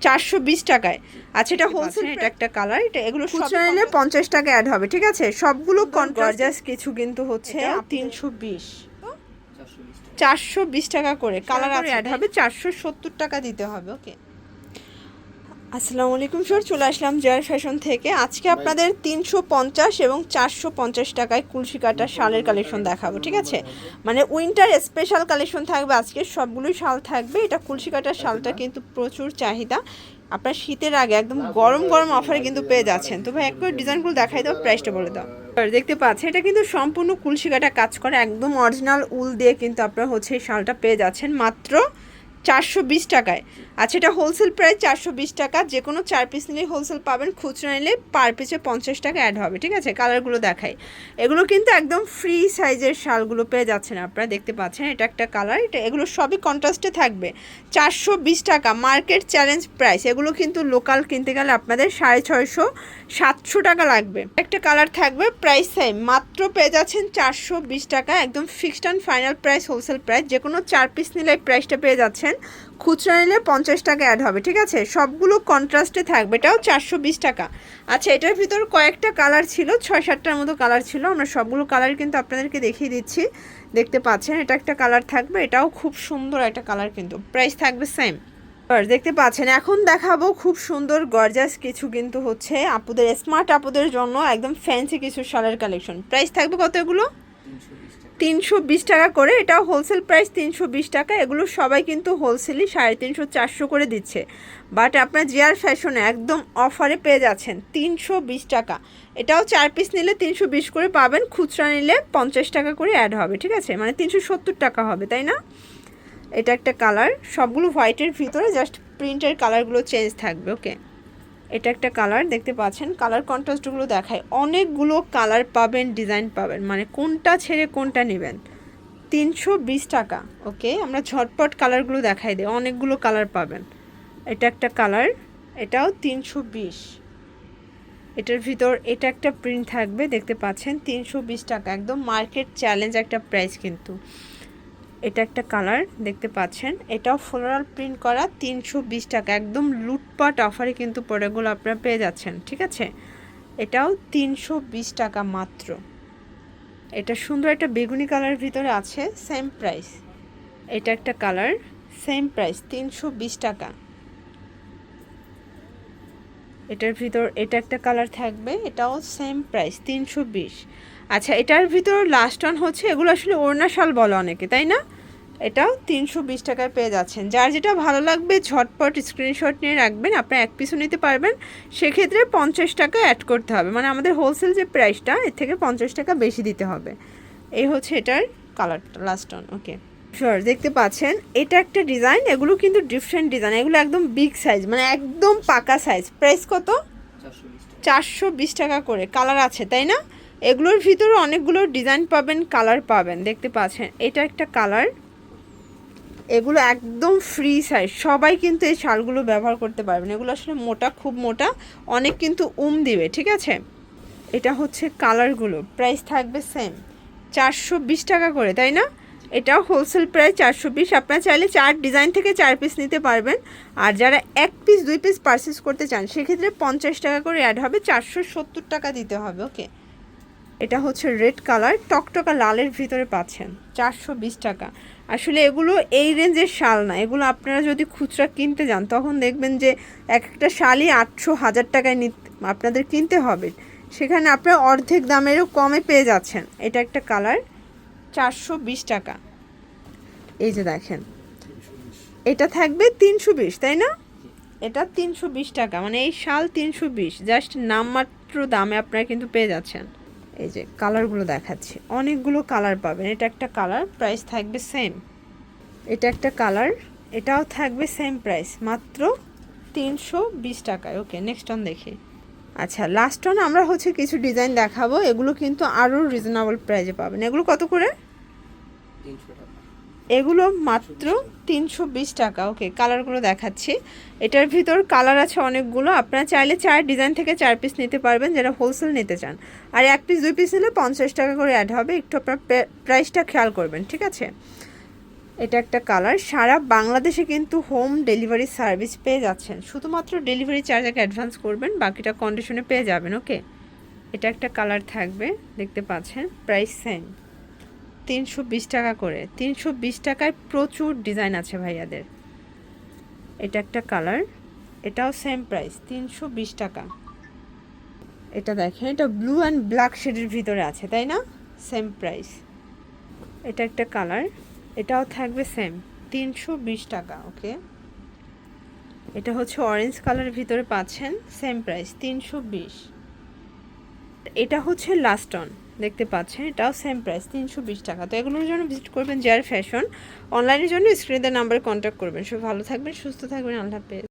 চারশো বিশ টাকায়। আচ্ছা এটা হোলসেল এটা একটা কালার এটা এগুলো খুচরা নিলে পঞ্চাশ টাকা অ্যাড হবে ঠিক আছে? সবগুলো গর্জাস কিছু কিন্তু হচ্ছে তিনশো বিশ। চারশো বিশ টাকা। করে। কালার অ্যাড হবে চারশো সত্তর টাকা দিতে হবে ওকে আসসালামু আলাইকুম স্যার চলে আসলাম জয়ার ফ্যাশন থেকে। আজকে আপনাদের তিনশো পঞ্চাশ এবং চারশো পঞ্চাশ টাকায় কুলসি কাটা শালের কালেকশন দেখাবো, ঠিক আছে? মানে উইন্টার স্পেশাল কালেকশন থাকবে, আজকে সবগুলোই শাল থাকবে। এটা কুলসি কাটার শালটা কিন্তু প্রচুর চাহিদা। আপনার শীতের আগে একদম গরম গরম অফারে কিন্তু পেয়ে যাচ্ছেন। তো ভাই একবার ডিজাইনগুলো দেখাই দাও প্রাইসটা বলে দাও। দেখতে পাচ্ছেন, এটা কিন্তু সম্পূর্ণ কুলসি কাটা কাজ করে, একদম অরিজিনাল উল দিয়ে কিন্তু আপনারা হচ্ছে শালটা পেয়ে যাচ্ছেন। মাত্র চারশো বিশ টাকায়। আচ্ছা এটা হোলসেল প্রাইস চারশো বিশ টাকা। যে কোনো চার পিস নিলেই হোলসেল পাবেন, খুচরা নিলে পার পিসে পঞ্চাশ টাকা অ্যাড হবে, ঠিক আছে? কালারগুলো দেখাই। এগুলো কিন্তু একদম ফ্রি সাইজের শালগুলো পেয়ে যাচ্ছেন আপনারা, দেখতে পাচ্ছেন। এটা একটা কালার এটা এগুলো সবই কন্ট্রাস্টে থাকবে। চারশো বিশ টাকা মার্কেট চ্যালেঞ্জ প্রাইস এগুলো কিন্তু লোকাল কিনতে গেলে আপনাদের সাড়ে ছয়শো, সাতশো টাকা লাগবে। একটা কালার থাকবে প্রাইস সেম মাত্র পেয়ে যাচ্ছেন চারশো বিশ টাকা। একদম fixed and final price wholesale price যে কোনো চার পিস নিলে প্রাইসটা পেয়ে যাচ্ছেন খুচরা নিলে পঞ্চাশ টাকা অ্যাড হবে, ঠিক আছে? সবগুলো কন্ট্রাস্টে থাকবে, এটাও চারশো বিশ টাকা। আচ্ছা এটার ভিতর কয়েকটা কালার ছিল, ছয় সাতটার মতো কালার ছিল, আমরা সবগুলো কালার কিন্তু আপনাদেরকে দেখিয়ে দিচ্ছি। দেখতে পাচ্ছেন, এটা একটা কালার থাকবে, এটাও খুব সুন্দর একটা কালার কিন্তু। প্রাইস থাকবে সেম দেখতে পাচ্ছেন, এখন দেখাবো খুব সুন্দর গর্জাস কিছু কিন্তু হচ্ছে আপুদের স্মার্ট আপুদের জন্য একদম ফ্যান্সি কিছু শালের কালেকশন প্রাইস থাকবে কত এগুলো তিনশো বিশ টাকা করে, এটা হোলসেল প্রাইস তিনশো বিশ টাকা, এগুলো সবাই কিন্তু হোলসেলই সাড়ে তিনশো চারশো করে দিচ্ছে। বাট আপনার জিয়ার ফ্যাশনে একদম অফারে পেয়ে যাচ্ছেন তিনশো বিশ টাকা। এটাও চার পিস নিলে তিনশো বিশ করে পাবেন, খুচরা নিলে পঞ্চাশ টাকা করে অ্যাড হবে, ঠিক আছে? মানে তিনশো সত্তর টাকা হবে, তাই না? এটা একটা কালার সবগুলো হোয়াইটের ভিতরে জাস্ট প্রিন্টের কালারগুলো চেঞ্জ থাকবে ওকে এটা একটা কালার, দেখতে পাচ্ছেন? কালার কন্ট্রাস্টগুলো দেখায়। অনেকগুলো কালার পাবেন ডিজাইন পাবেন। মানে কোনটা ছেড়ে কোনটা নেবেন। তিনশো বিশ টাকা, ওকে? আমরা ঝটপট কালারগুলো দেখাই দিই। অনেকগুলো কালার পাবেন। এটা একটা কালার, এটাও তিনশো বিশ। এটার ভিতর এটা একটা প্রিন্ট থাকবে, দেখতে পাচ্ছেন? তিনশো বিশ টাকা। একদম মার্কেট চ্যালেঞ্জ একটা প্রাইস কিন্তু। এটা একটা কালার, দেখতে পাচ্ছেন। এটাও ফ্লোরাল প্রিন্ট করা, তিনশো বিশ টাকা। একদম লুটপাট অফারে কিন্তু প্রোডাক্টগুলো আপনারা পেয়ে যাচ্ছেন, ঠিক আছে? এটাও তিনশো বিশ টাকা মাত্র। এটা সুন্দর একটা বেগুনি কালার ভিতরে আছে সেম প্রাইস এটা একটা কালার সেম প্রাইস তিনশো বিশ টাকা। এটার ভিতর, এটা একটা কালার থাকবে, এটাও সেম প্রাইস তিনশো বিশ। আচ্ছা এটার ভিতর লাস্ট ওয়ান হচ্ছে, এগুলো আসলে ওড়না শাল বলে অনেকে, তাই না? এটাও তিনশো বিশ টাকায় পেয়ে যাচ্ছেন। যার যেটা ভালো লাগবে, ঝটপট স্ক্রিনশট নিয়ে রাখবেন আপনি এক পিসও নিতে পারবেন। সেক্ষেত্রে পঞ্চাশ টাকা অ্যাড করতে হবে। মানে আমাদের হোলসেল যে প্রাইসটা এর থেকে পঞ্চাশ টাকা বেশি দিতে হবে। এই হচ্ছে এটার কালারটা লাস্ট ওয়ান ওকে শিওর দেখতে পাচ্ছেন, এটা একটা ডিজাইন এগুলো কিন্তু ডিফারেন্ট ডিজাইন এগুলো একদম বিগ সাইজ মানে একদম পাকা সাইজ প্রাইস কত? চারশো বিশ টাকা করে কালার আছে, তাই না? এগুলোর ভিতরে অনেকগুলো ডিজাইন পাবেন কালার পাবেন, দেখতে পাচ্ছেন, এটা একটা কালার এগুলো একদম ফ্রি সাইজ সবাই কিন্তু এই শালগুলো ব্যবহার করতে পারবেন। এগুলো আসলে মোটা, খুব মোটা, অনেক কিন্তু উম দিবে, ঠিক আছে? এটা হচ্ছে কালারগুলো প্রাইস থাকবে সেম চারশো বিশ টাকা করে, তাই না? এটাও হোলসেল প্রায় চারশো পিস আপনারা চাইলে চার ডিজাইন থেকে চার পিস নিতে পারবেন। আর যারা এক পিস দুই পিস পারচেস করতে চান, সেক্ষেত্রে পঞ্চাশ টাকা করে অ্যাড হবে, চারশো সত্তর টাকা দিতে হবে ওকে এটা হচ্ছে রেড কালার টকটকা লালের ভিতরে পাচ্ছেন, চারশো বিশ টাকা। আসলে এগুলো এই রেঞ্জের শাল না, এগুলো আপনারা যদি খুচরা কিনতে যান, তখন দেখবেন যে এক একটা শালই আটশো হাজার টাকায় আপনাদের কিনতে হবে। সেখানে আপনারা অর্ধেক দামেরও কমে পেয়ে যাচ্ছেন। এটা একটা কালার চারশো বিশ টাকা। এই যে দেখেন এটা থাকবে তিনশো বিশ তাই না? এটা তিনশো বিশ টাকা মানে এই শাল তিনশো বিশ জাস্ট নামমাত্র দামে আপনারা কিন্তু পেয়ে যাচ্ছেন। এই যে কালারগুলো দেখাচ্ছি অনেকগুলো কালার পাবেন এটা একটা কালার প্রাইস থাকবে সেম। এটা একটা কালার এটাও থাকবে সেম প্রাইস মাত্র তিনশো বিশ টাকায়। ওকে নেক্সট অন দেখি। আচ্ছা লাস্ট অন আমরা হচ্ছে কিছু ডিজাইন দেখাবো। এগুলো কিন্তু আরও রিজনেবল প্রাইজে পাবেন। এগুলো কত করে? এগুলো মাত্র তিনশো বিশ টাকা। ওকে কালারগুলো দেখাচ্ছি। এটার ভিতর কালার আছে অনেকগুলো। আপনারা চাইলে চার ডিজাইন থেকে চার পিস নিতে পারবেন যারা হোলসেল নিতে চান। আর এক পিস দুই পিস নিলে পঞ্চাশ টাকা করে অ্যাড হবে। একটু আপনার প্রাইসটা খেয়াল করবেন, ঠিক আছে? এটা একটা কালার। সারা বাংলাদেশে কিন্তু হোম ডেলিভারি সার্ভিস পেয়ে যাচ্ছেন। শুধুমাত্র ডেলিভারি চার্জ আগে অ্যাডভান্স করবেন, বাকিটা কন্ডিশনে পেয়ে যাবেন ওকে এটা একটা কালার থাকবে, দেখতে পাচ্ছেন প্রাইস সেম তিনশো বিশ টাকা করে। তিনশো বিশ টাকায় প্রচুর ডিজাইন আছে ভাইয়াদের। এটা একটা কালার, এটাও সেম প্রাইস তিনশো বিশ টাকা। এটা দেখেন, এটা ব্লু অ্যান্ড ব্ল্যাক শেডের ভিতরে আছে, তাই না? সেম প্রাইস এটা একটা কালার। এটাও থাকবে সেম তিনশো বিশ টাকা ওকে এটা হচ্ছে অরেঞ্জ কালারের ভিতরে পাচ্ছেন সেম প্রাইস তিনশো বিশ। এটা হচ্ছে লাস্ট অন দেখতে পাচ্ছেন, এটাও সেম প্রাইস তিনশো বিশ টাকা। তো এগুলোর জন্য ভিজিট করবেন, যার ফ্যাশন অনলাইনের জন্য স্ক্রিনের নাম্বারে কন্ট্যাক্ট করবেন। সব ভালো থাকবেন, সুস্থ থাকবেন, আল্লাহ হাফেজ।